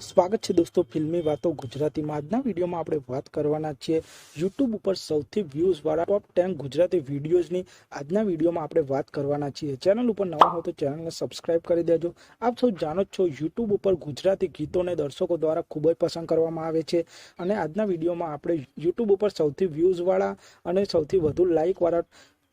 સ્વાગત છે દોસ્તો ફિલ્મી વાતો ગુજરાતીમાં. આજના વિડીયોમાં આપણે વાત કરવાના છીએ યુટ્યુબ ઉપર સૌથી વ્યૂઝ વાળા ટોપ ટેન ગુજરાતી વિડીયોઝની આજના વિડીયોમાં આપણે વાત કરવાના છીએ. ચેનલ ઉપર નવા હો તો ચેનલને સબસ્ક્રાઇબ કરી દેજો. આપ સૌ જાણો છો યુટ્યુબ ઉપર ગુજરાતી ગીતોને દર્શકો દ્વારા ખૂબ જ પસંદ કરવામાં આવે છે. અને આજના વિડીયોમાં આપણે યુટ્યુબ ઉપર સૌથી વ્યૂઝ વાળા અને સૌથી વધુ લાઇક વાળા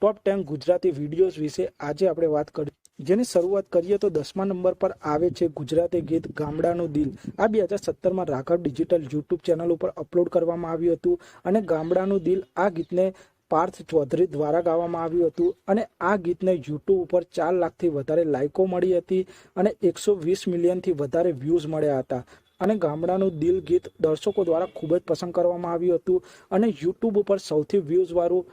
ટોપ ટેન ગુજરાતી વિડીયોઝ વિશે આજે આપણે વાત કરી જેની શરૂઆત કરીએ તો દસમા નંબર પર આવે છે ગુજરાતી ગીત ગામડાનું દિલ. આ બે હજાર સત્તરમાં રાઘવ ડિજિટલ યુટ્યુબ ચેનલ ઉપર અપલોડ કરવામાં આવ્યું હતું અને ગામડાનું દિલ આ ગીતને પાર્થ ચૌધરી દ્વારા ગાવામાં આવ્યું હતું અને આ ગીતને યુટ્યુબ ઉપર ચાર લાખથી વધારે લાઇકો મળી હતી અને એકસો વીસ મિલિયનથી વધારે વ્યૂઝ મળ્યા હતા. અને ગામડાનું દિલ ગીત દર્શકો દ્વારા ખૂબ જ પસંદ કરવામાં આવ્યું હતું અને યુટ્યુબ ઉપર સૌથી વ્યૂઝ વાળું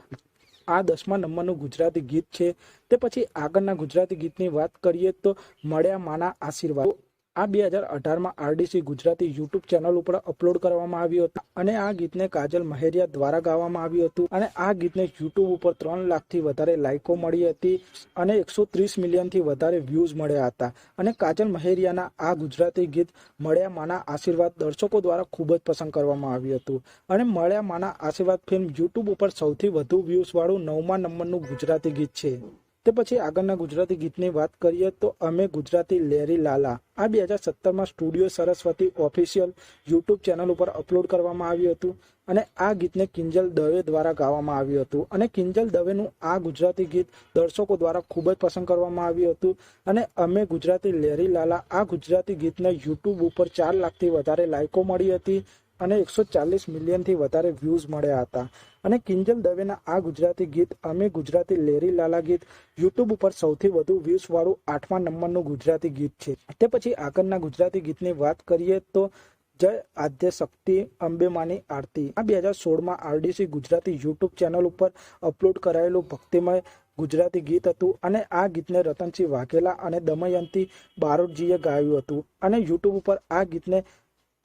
આ દસમા નંબરનું ગુજરાતી ગીત છે. તે પછી આગળના ગુજરાતી ગીતની વાત કરીએ તો મળ્યા માના આશીર્વાદ. આ બે હજાર અઢારમાં આરડીસી ગુજરાતી યુટ્યુબ ચેનલ ઉપર અપલોડ કરવામાં આવ્યું હતું અને આ ગીતને કાજલ મહેરિયા દ્વારા ગાવામાં આવ્યું હતું અને આ ગીતને યુટ્યુબ ઉપર ત્રણ લાખથી વધારે લાઇકો મળી હતી અને એકસો ત્રીસ મિલિયનથી વધારે વ્યૂઝ મળ્યા હતા. અને કાજલ મહેરિયાના આ ગુજરાતી ગીત મળ્યા માના આશીર્વાદ દર્શકો દ્વારા ખૂબ જ પસંદ કરવામાં આવ્યું હતું. અને મળ્યા માના આશીર્વાદ ફિલ્મ યુટ્યુબ ઉપર સૌથી વધુ વ્યૂઝ વાળું નવમા નંબરનું ગુજરાતી ગીત છે. તે પછી આગળના ગુજરાતી ગીતની વાત કરીએ તો અમે ગુજરાતી લેરી લાલા. આ બે હજાર સત્તરમાં studio Saraswati official YouTube channel ઉપર અપલોડ કરવામાં આવ્યું હતું અને આ ગીતને કિંજલ દવે દ્વારા ગાવામાં આવ્યું હતું. અને કિંજલ દવેનું આ ગુજરાતી ગીત દર્શકો દ્વારા ખૂબ જ પસંદ કરવામાં આવ્યું હતું. અને અમે ગુજરાતી લેરી લાલા આ ગુજરાતી ગીતને યુટ્યુબ ઉપર ચાર લાખથી વધારે લાઇકો મળી હતી. અને એકસો ચાલીસ મિલિયનથી વધારે વ્યૂઝ મળ્યા હતા. અને કિંજલ દવેના આ ગુજરાતી ગીત, અમે ગુજરાતી લેરી લાલા ગીત યુટ્યુબ ઉપર સૌથી વધુ વ્યૂઝ વાળું આઠમા નંબરનું ગુજરાતી ગીત છે. તે પછી આગળના ગુજરાતી ગીતની વાત કરીએ તો જય આદ્ય શક્તિ અંબેમાની આરતી. આ બે હજાર સોળમાં આરડીસી ગુજરાતી યુટ્યુબ ચેનલ ઉપર અપલોડ કરાયેલું ભક્તિમય ગુજરાતી ગીત હતું અને આ ગીતને રતનસિંહ વાઘેલા અને દમયંતી બારોટજીએ ગાયું હતું. અને યુટ્યુબ ઉપર આ ગીતને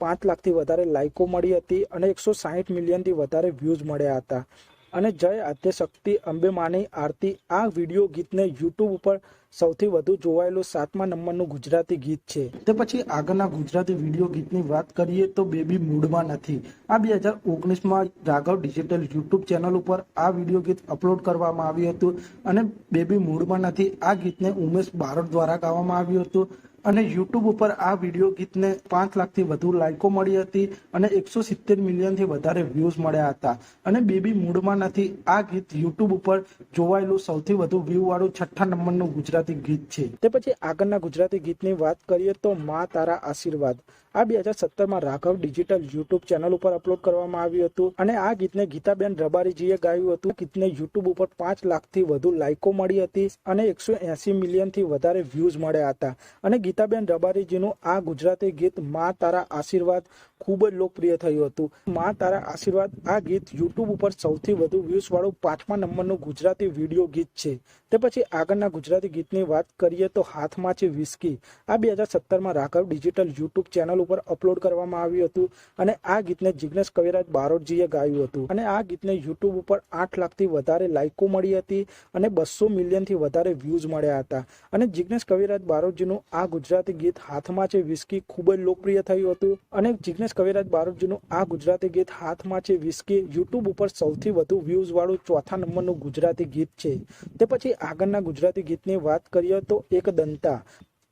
પાંચ લાખથી વધારે લાઇકો મળી હતી અને એકસો સાહીઠ મિલિયનથી વધારે વ્યૂઝ મળ્યા હતા. અને જય આદ્યશક્તિ અંબે માની આરતી આ વીડિયો ગીતને યુટ્યુબ ઉપર સૌથી વધુ જોવાયેલું સાતમા નંબરનું ગુજરાતી ગીત છે. તે પછી આગળના ગુજરાતી વીડિયો ગીતની વાત કરીએ તો બેબી મૂડમાં નથી. આ બે હજાર ઓગણીસમાં રાઘવ ડિજિટલ યુટ્યુબ ચેનલ ઉપર આ વીડિયો ગીત અપલોડ કરવામાં આવ્યું હતું અને બેબી મૂડમાં નથી. આ ગીતને ઉમેશ બારોટ દ્વારા ગાવામાં આવ્યું હતું. અને યુટ્યુબ ઉપર આ વીડિયો ગીતને પાંચ લાખથી વધુ લાઇકો મળી હતી અને એકસો સિત્તેર મિલિયનથી વધારે વ્યૂઝ મળ્યા હતા. અને બેબી મૂડમાં નથી, આ ગીત યુટ્યુબ ઉપર જોવાયેલું સૌથી વધુ વ્યૂ વાળું છઠ્ઠા નંબરનું ગુજરાતી ગીત છે. તે પછી આગળના ગુજરાતી ગીતની વાત કરીએ તો મા તારા આશીર્વાદ. આ બે હજાર સત્તરમાં રાઘવ ડિજિટલ યુટ્યુબ ચેનલ ઉપર અપલોડ કરવામાં આવ્યું હતું અને આ ગીતને ગીતાબેન રબારીજીએ ગાયું હતું. ગીતને યુટ્યુબ ઉપર પાંચ લાખથી વધુ લાઇકો મળી હતી અને એકસો એસી મિલિયનથી વધારે વ્યૂઝ મળ્યા હતા. અને ગીતાબેન રબારીજીનું આ ગુજરાતી ગીત મા તારા આશીર્વાદ ખૂબ જ લોકપ્રિય થયું હતું. મા તારા આશીર્વાદ આ ગીત યુટ્યુબ ઉપર સૌથી વધુ વ્યૂઝ વાળું પાંચમા નંબરનું ગુજરાતી વીડિયો ગીત છે. તે પછી આગળના ગુજરાતી ગીતની વાત કરીએ તો હાથમાં છે વિસ્કી આ બે હજાર સત્તરમાં રાઘવ ડિજિટલ યુટ્યુબ ચેનલ ઉપર અપલોડ કરવામાં આવ્યું હતું અને આ ગીતને જિગ્નેશ કવિરાજ બારોટજીએ ગાયું હતું. અને આ ગીતને યુટ્યુબ ઉપર આઠ લાખથી વધારે લાઇકો મળી હતી અને બસો મિલિયનથી વધારે વ્યૂઝ મળ્યા હતા. અને જિગ્નેશ કવિરાજ બારોટજીનું આ ગુજરાતી ગીત હાથમાં છે વિસ્કી ખૂબ જ લોકપ્રિય થયું હતું. અને જિગ્નેશ કવિરાજ બારોટજીનું આ ગુજરાતી ગીત હાથમાં છે વિસ્કી યુટ્યુબ ઉપર સૌથી વધુ વ્યૂઝ વાળું ચોથા નંબરનું ગુજરાતી ગીત છે. તે પછી આગળના ગુજરાતી ગીતની વાત કરીએ તો એક દંતા.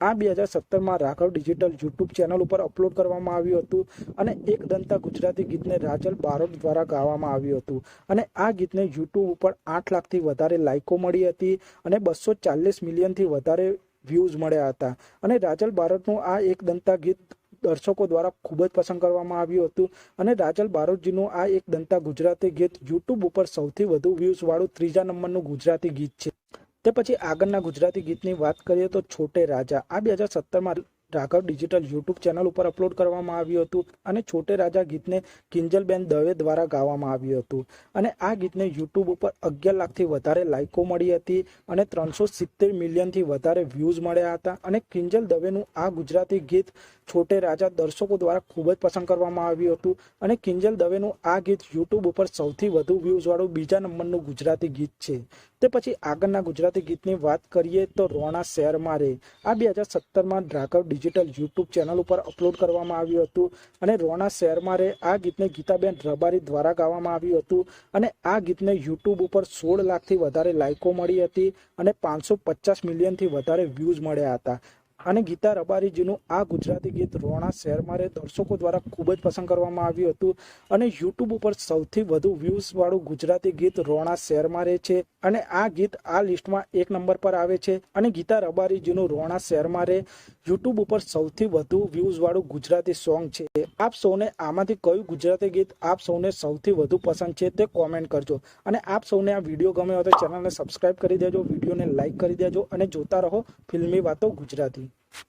આ બે હજાર સત્તરમાં રાઘવ ડિજિટલ યુટ્યુબ ચેનલ ઉપર અપલોડ કરવામાં આવ્યું હતું અને એક દંતા ગુજરાતી ગીતને રાજલ બારોટ દ્વારા ગાવામાં આવ્યું હતું. અને આ ગીતને યુટ્યુબ ઉપર આઠ લાખથી વધારે લાઇકો મળી હતી અને બસો ચાલીસ મિલિયનથી વધારે વ્યૂઝ મળ્યા હતા. અને રાજલ બારોટનું આ એક દંતા ગીત દર્શકો દ્વારા ખૂબ જ પસંદ કરવામાં આવ્યું હતું. અને રાજલ બારોટજીનું આ એક દંતા ગુજરાતી ગીત યુટ્યુબ ઉપર સૌથી વધુ વ્યૂઝવાળું ત્રીજા નંબરનું ગુજરાતી ગીત છે. તે પછી આગળના ગુજરાતી ગીતની વાત કરીએ તો છોટે રાજા. આ બે હજાર સત્તરમાં રાઘવ ડિજિટલ યુટ્યુબ ચેનલ ઉપર અપલોડ કરવામાં આવ્યું હતું અને છોટે રાજા ગીતને કિંજલબેન દવે દ્વારા ગાવામાં આવ્યું હતું. અને આ ગીતને યુટ્યુબ ઉપર અગિયાર લાખથી વધારે લાઇકો મળી હતી અને ત્રણસો સિત્તેર મિલિયનથી વધારે વ્યૂઝ મળ્યા હતા. અને કિંજલ દવેનું આ ગુજરાતી ગીત છોટે રાજા દર્શકો દ્વારા ખૂબ જ પસંદ કરવામાં આવ્યું હતું. અને કિંજલ દવેનું આ ગીત યુટ્યુબ ઉપર સૌથી વધુ વ્યૂઝવાળું બીજા નંબરનું ગુજરાતી ગીત છે. તે પછી આગળના ગુજરાતી ગીતની વાત કરીએ તો રોણા શહેરમાં રે આ બે હજાર સત્તરમાં ડ્રાકર ડિજિટલ યુટ્યુબ ચેનલ ઉપર અપલોડ કરવામાં આવ્યું હતું અને રોણા શેરમારે આ ગીતને ગીતાબેન રબારી દ્વારા ગાવામાં આવ્યું હતું અને આ ગીતને યુટ્યુબ ઉપર સોળ લાખથી વધારે લાઇકો મળી હતી અને પાંચસો પચાસ મિલિયનથી વધારે વ્યૂઝ મળ્યા હતા. અને ગીતા રબારીજીનું આ ગુજરાતી ગીત રોણા શહેરમાં દર્શકો દ્વારા ખૂબ જ પસંદ કરવામાં આવ્યું હતું અને યુટ્યુબ ઉપર સૌથી વધુ વ્યૂઝવાળું ગુજરાતી ગીત રોણા શહેરમાં છે. અને આ ગીત આ લિસ્ટમાં એક નંબર પર આવે છે. અને ગીતા રબારીજીનું રોણા શહેરમાં રે યુટ્યુબ ઉપર સૌથી વધુ વ્યૂઝ વાળું ગુજરાતી સોંગ છે. આપ સૌને આમાંથી કયું ગુજરાતી ગીત આપ સૌને સૌથી વધુ પસંદ છે તે કોમેન્ટ કરજો. અને આપ સૌને આ વીડિયો ગમે હોય તો ચેનલને સબસ્ક્રાઇબ કરી દેજો વિડીયોને લાઇક કરી દેજો અને જોતા રહો ફિલ્મી વાતો ગુજરાતી.